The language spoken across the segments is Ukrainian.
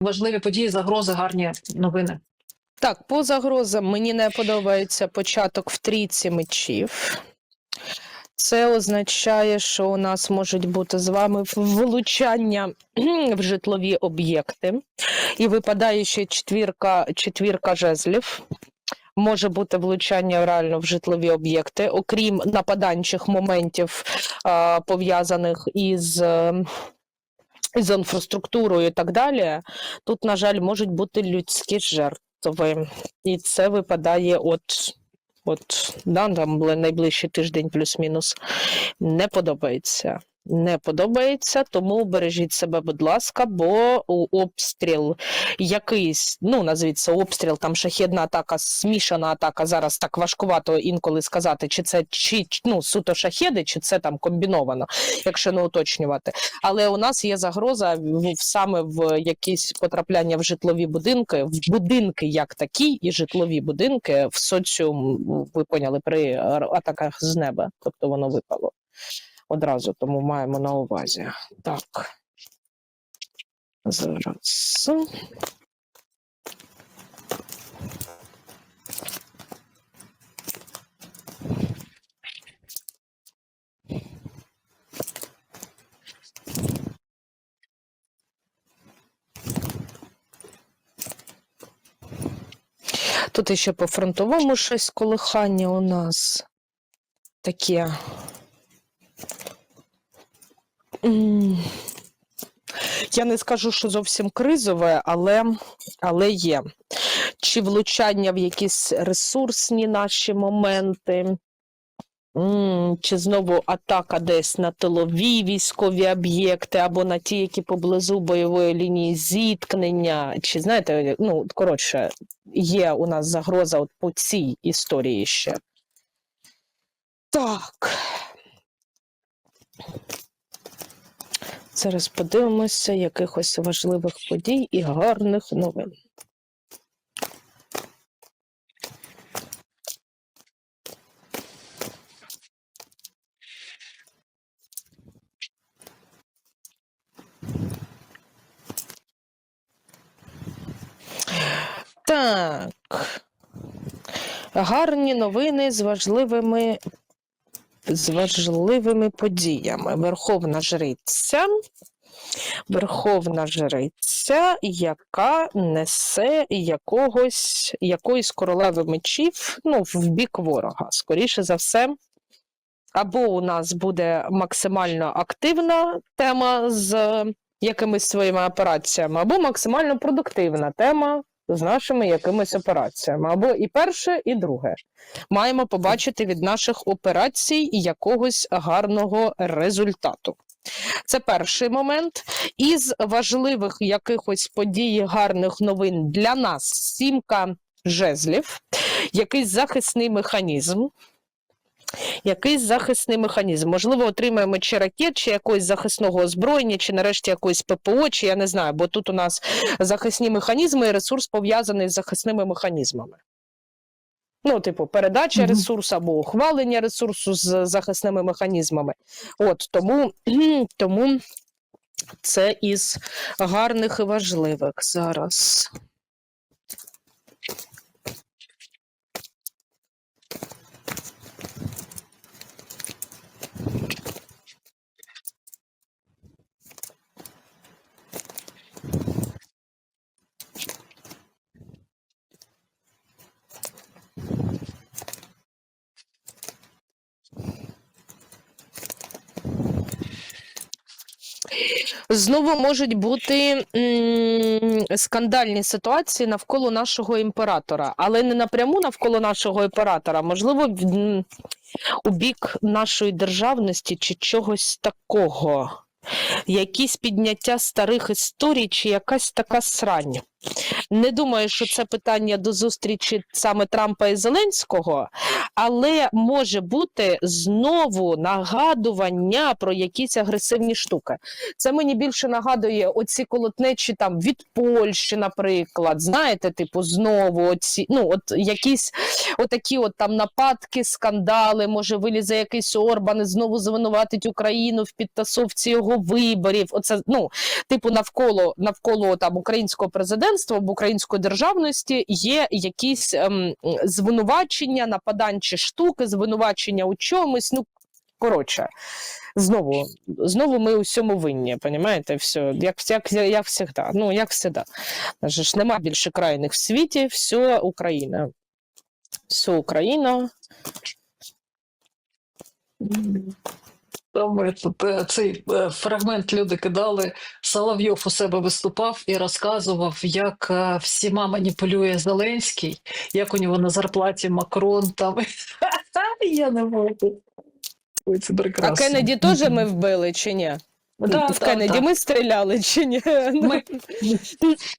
важливі події, загрози, гарні новини. Так, по загрозам мені не подобається початок в трійці мечів. Це означає, що у нас можуть бути з вами влучання в житлові об'єкти. І випадає ще четвірка, четвірка жезлів. Може бути влучання реально в житлові об'єкти, окрім нападанчих моментів, пов'язаних із, із інфраструктурою і так далі. Тут, на жаль, можуть бути людські жертви. І це випадає от, от да, там найближчий тиждень плюс-мінус. Не подобається. Не подобається, тому бережіть себе, будь ласка, бо обстріл якийсь, ну назвіть це обстріл, там шахідна атака, смішана атака. Зараз так важкувато інколи сказати, чи це чи ну суто шахеди, чи це там комбіновано, якщо не уточнювати. Але у нас є загроза саме в якісь потрапляння в житлові будинки, в будинки як такі, і житлові будинки в соціум, ви поняли, при атаках з неба, тобто воно випало одразу, тому маємо на увазі. Так. Зараз. Тут ще по фронтовому щось колихання у нас таке. Я не скажу, що зовсім кризове, але, але є. Чи влучання в якісь ресурсні наші моменти, чи знову атака десь на тилові військові об'єкти, або на ті, які поблизу бойової лінії зіткнення. Чи знаєте, ну, коротше, є у нас загроза от по цій історії ще. Так. Зараз подивимося якихось важливих подій і гарних новин. Так. Гарні новини з важливими, з важливими подіями. Верховна жриця. Верховна жриця, яка несе якогось, якоїсь королеви мечів ну, в бік ворога. Скоріше за все, або у нас буде максимально активна тема з якимись своїми операціями, або максимально продуктивна тема з нашими якимись операціями. Або і перше, і друге. Маємо побачити від наших операцій якогось гарного результату. Це перший момент. Із важливих якихось подій, гарних новин для нас сімка жезлів, якийсь захисний механізм. Якийсь захисний механізм. Можливо, отримаємо чи ракет, чи якогось захисного озброєння, чи нарешті якоїсь ППО, чи я не знаю, бо тут у нас захисні механізми і ресурс пов'язаний з захисними механізмами. Ну, типу, передача Мгм. ресурсу або ухвалення ресурсу з захисними механізмами. От тому, тому це із гарних і важливих зараз. Знову можуть бути скандальні ситуації навколо нашого імператора, але не напряму навколо нашого імператора, можливо, у бік нашої державності чи чогось такого. Якісь підняття старих історій, чи якась така срань. Не думаю, що це питання до зустрічі саме Трампа і Зеленського, але може бути знову нагадування про якісь агресивні штуки. Це мені більше нагадує оці колотнечі там від Польщі, наприклад. Знаєте, типу, знову оці, ну от якісь отакі от там нападки, скандали. Може вилізе якийсь Орбан і знову звинуватить Україну в підтасовці його виборів. Оце ну типу навколо навколо там українського президентства української державності є якісь ем, звинувачення, нападанчі штуки, звинувачення у чомусь. Ну коротше, знову знову ми у всьому винні, понімаєте? Все, як, як, як завжди. Ну, як завжди. Ж нема більше крайних в світі, все Україна. Все Україна. Там е, цей е, фрагмент люди кидали. Соловйов у себе виступав і розказував, як е, всіма маніпулює Зеленський, як у нього на зарплаті Макрон там. Я не можу. Ой, це А прекрасно. Кеннеді теж ми вбили чи ні? Да, в да, Кеннеді да. ми стріляли чи ні? Ми-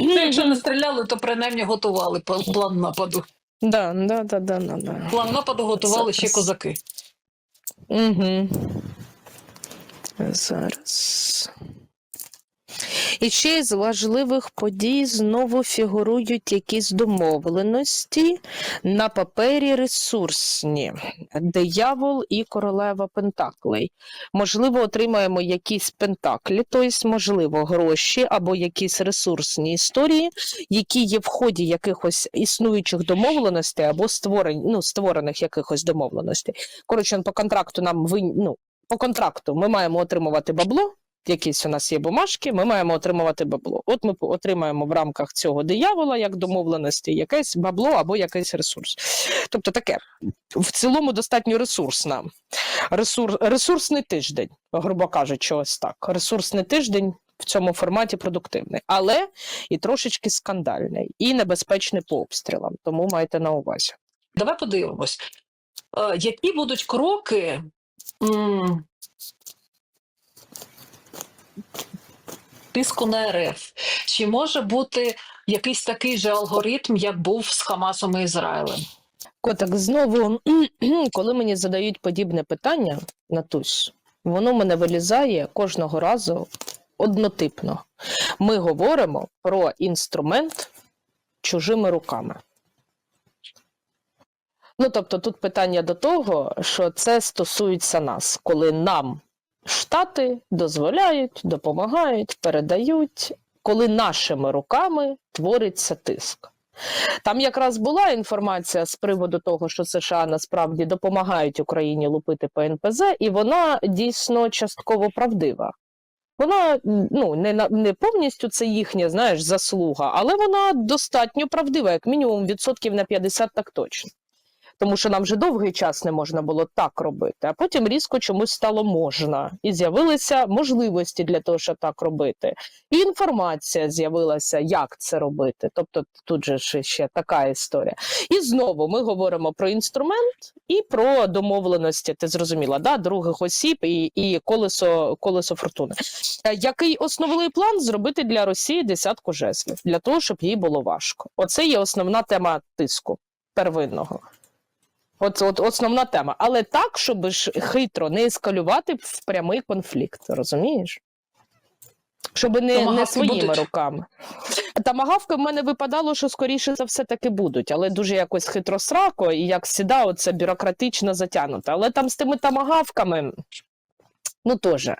Ну, Якщо не стріляли, то принаймні готували план нападу. Да, да, да, да, да, да. План нападу готували ще Зараз. козаки. Угу. Зараз. І ще із важливих подій знову фігурують якісь домовленості на папері ресурсні. Диявол і королева Пентаклей. Можливо, отримаємо якісь пентаклі, тобто, можливо, гроші або якісь ресурсні історії, які є в ході якихось існуючих домовленостей або створень, ну, створених якихось домовленостей. Коротше, по контракту нам ви, ну, по контракту ми маємо отримувати бабло. Якісь у нас є бумажки, ми маємо отримувати бабло. От ми отримаємо в рамках цього диявола, як домовленості, якесь бабло або якийсь ресурс. Тобто таке в цілому достатньо ресурсна. Ресур, ресурсний тиждень, грубо кажучи, ось так. Ресурсний тиждень в цьому форматі продуктивний, але і трошечки скандальний, і небезпечний по обстрілам. Тому майте на увазі. Давай подивимось, Е, які будуть кроки тиску на РФ? Чи може бути якийсь такий же алгоритм, як був з Хамасом і Ізраїлем? Котик, знову, коли мені задають подібне питання, Натусь, воно в мене вилізає кожного разу однотипно. Ми говоримо про інструмент чужими руками. Ну, тобто, тут питання до того, що це стосується нас, коли нам Штати дозволяють, допомагають, передають, коли нашими руками твориться тиск. Там якраз була інформація з приводу того, що США насправді допомагають Україні лупити по НПЗ, і вона дійсно частково правдива. Вона ну не не повністю це їхня, знаєш, заслуга, але вона достатньо правдива, як мінімум відсотків на 50 так точно. Тому що нам вже довгий час не можна було так робити, а потім різко чомусь стало можна, і з'явилися можливості для того, щоб так робити. І інформація з'явилася, як це робити. Тобто тут же ще така історія. І знову ми говоримо про інструмент і про домовленості. Ти зрозуміла, да? других осіб і, і колесо, колесо фортуни. Е, Який основний план зробити для Росії десятку жезлів для того, щоб їй було важко? Оце є основна тема тиску первинного. От, от основна тема. Але так, щоб ж хитро не ескалювати в прямий конфлікт, розумієш? Щоб не, не своїми будуть? руками. Тамагавки в мене випадало, що скоріше за все таки будуть, але дуже якось хитросрако і як сіда, оце бюрократично затягнуто. Але там з тими тамагавками, ну теж.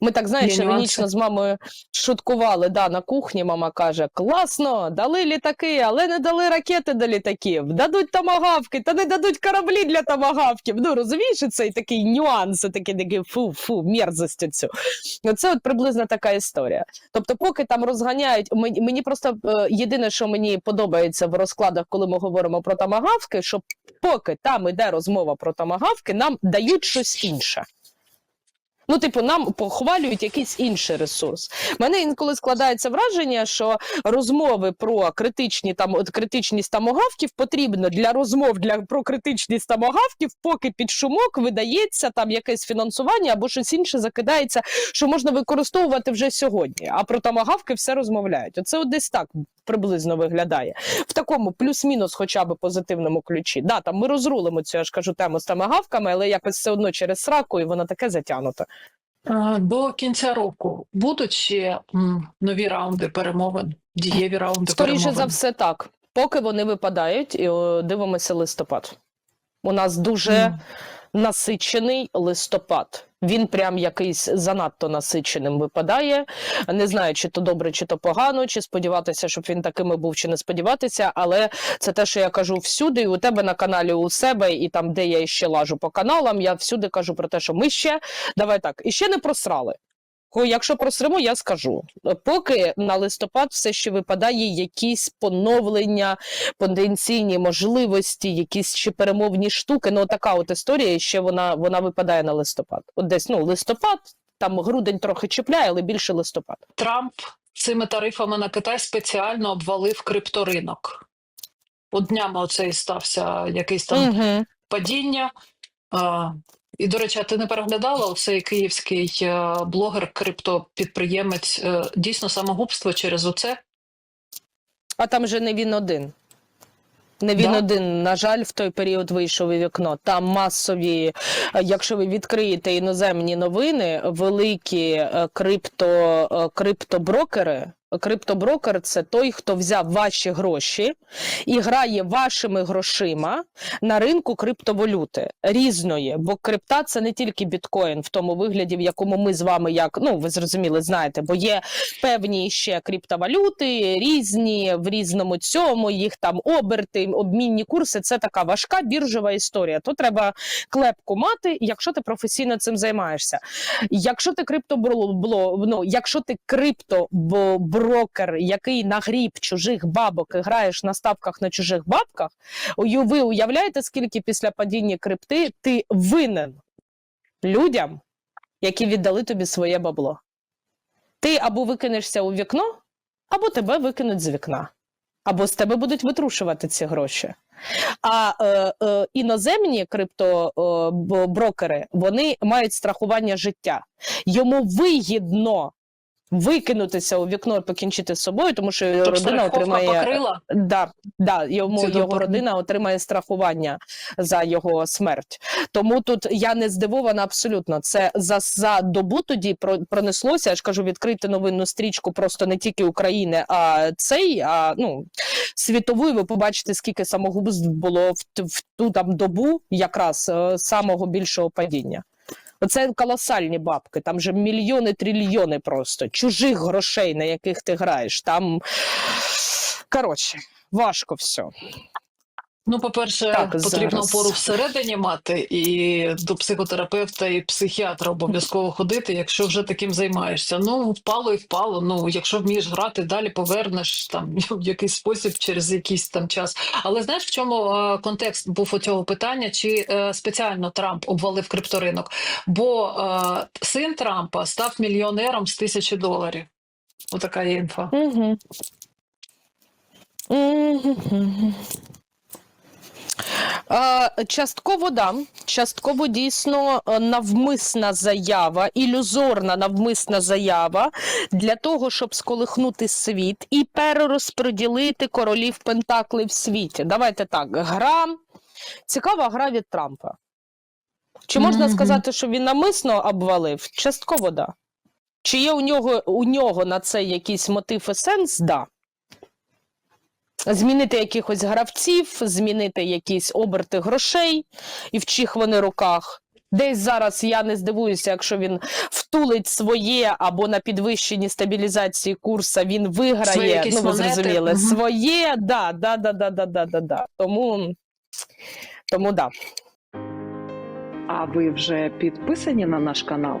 Ми так знаєш, іронічно з мамою шуткували да, на кухні. Мама каже: класно, дали літаки, але не дали ракети до літаків. Дадуть тамагавки, та не дадуть кораблі для тамагавків. Ну розумієш, цей такий нюанс, такий такий фу-фу, мерзость цю. Оце от приблизно така історія. Тобто, поки там розганяють, мені, мені просто е, єдине, що мені подобається в розкладах, коли ми говоримо про тамагавки, що поки там іде розмова про тамагавки, нам дають щось інше. Ну, типу, нам похвалюють якийсь інший ресурс. Мене інколи складається враження, що розмови про критичні там от критичність тамогавків потрібно для розмов для про критичність тамогавків, поки під шумок видається там якесь фінансування або щось інше закидається, що можна використовувати вже сьогодні. А про тамагавки все розмовляють. Оце от десь так приблизно виглядає в такому плюс-мінус, хоча б позитивному ключі. Да, там ми розрулимо цю я ж кажу тему з тими гавками, але якось все одно через сраку, і воно таке затягнуте. До кінця року будуть ще нові раунди перемовин, дієві раунди Скоріше перемовин. за все, так. Поки вони випадають, і дивимося листопад. У нас дуже mm. насичений листопад. Він прям якийсь занадто насиченим випадає. Не знаю, чи то добре, чи то погано, чи сподіватися, щоб він такими був, чи не сподіватися. Але це те, що я кажу всюди, і у тебе на каналі, у себе, і там, де я ще лажу по каналам, я всюди кажу про те, що ми ще давай так, і ще не просрали. Ко- Якщо просремо, я скажу. Поки на листопад все ще випадає якісь поновлення, потенційні можливості, якісь ще перемовні штуки. Ну, така от історія, ще вона, вона випадає на листопад. От десь ну, листопад, там грудень трохи чіпляє, але більше листопад. Трамп цими тарифами на Китай спеціально обвалив крипторинок. От днями оцей стався якийсь там Угу. падіння. А, і, до речі, а ти не переглядала оцей київський е, блогер, криптопідприємець, е, дійсно самогубство через оце? А там же не він один. Не він Да? один, на жаль, в той період вийшов у вікно. Там масові, е, якщо ви відкриєте іноземні новини, великі крипто, криптоброкери. Криптоброкер це той, хто взяв ваші гроші і грає вашими грошима на ринку криптовалюти різної. Бо крипта це не тільки біткоін в тому вигляді, в якому ми з вами, як ну ви зрозуміли, знаєте, бо є певні ще криптовалюти, різні в різному цьому, їх там оберти, обмінні курси. Це така важка біржова історія. То треба клепку мати, якщо ти професійно цим займаєшся. Якщо ти криптобло, ну, якщо ти криптоброкер, який нагріб чужих бабок і граєш на ставках на чужих бабках, ви уявляєте, скільки після падіння крипти ти винен людям, які віддали тобі своє бабло. Ти або викинешся у вікно, або тебе викинуть з вікна, або з тебе будуть витрушувати ці гроші. А е, е, іноземні криптоброкери вони мають страхування життя. Йому вигідно викинутися у вікно і покінчити з собою, тому що його Тобто родина отримає покрила? Да, да, йому Ці його допомоги. родина отримає страхування за його смерть. Тому тут я не здивована абсолютно. Це за, за добу тоді про- пронеслося. Я ж кажу, відкрити новинну стрічку просто не тільки України, а цей, а ну світову. і Ви побачите, скільки самогубств було в, в ту там добу, якраз е, самого більшого падіння. Оце колосальні бабки, там же мільйони, трильйони просто чужих грошей, на яких ти граєш. Там коротше, важко все. Ну, по-перше, Так, потрібно зараз. опору всередині мати, і до психотерапевта і психіатра обов'язково ходити, якщо вже таким займаєшся. Ну, впало і впало. Ну, якщо вмієш грати, далі повернеш там в якийсь спосіб через якийсь там час. Але знаєш, в чому е, контекст був у цього питання? Чи е, спеціально Трамп обвалив крипторинок? Бо е, син Трампа став мільйонером з тисячі доларів. Отака є інфа. Угу. А, частково да, частково дійсно е, навмисна заява, ілюзорна навмисна заява для того, щоб сколихнути світ і перерозподілити королів Пентакли в світі. Давайте так, гра цікава гра від Трампа. Чи можна Мгм. сказати, що він намисно обвалив? Частково да. Чи є у нього, у нього на це якийсь мотив і сенс? Да. Змінити якихось гравців, змінити якісь оберти грошей і в чих вони руках. Десь зараз я не здивуюся, якщо він втулить своє або на підвищенні стабілізації курсу він виграє. якісь Ну, ви зрозуміли, Мгм. своє, да, да, да, да, да, да, да, да. Тому, тому да. А ви вже підписані на наш канал?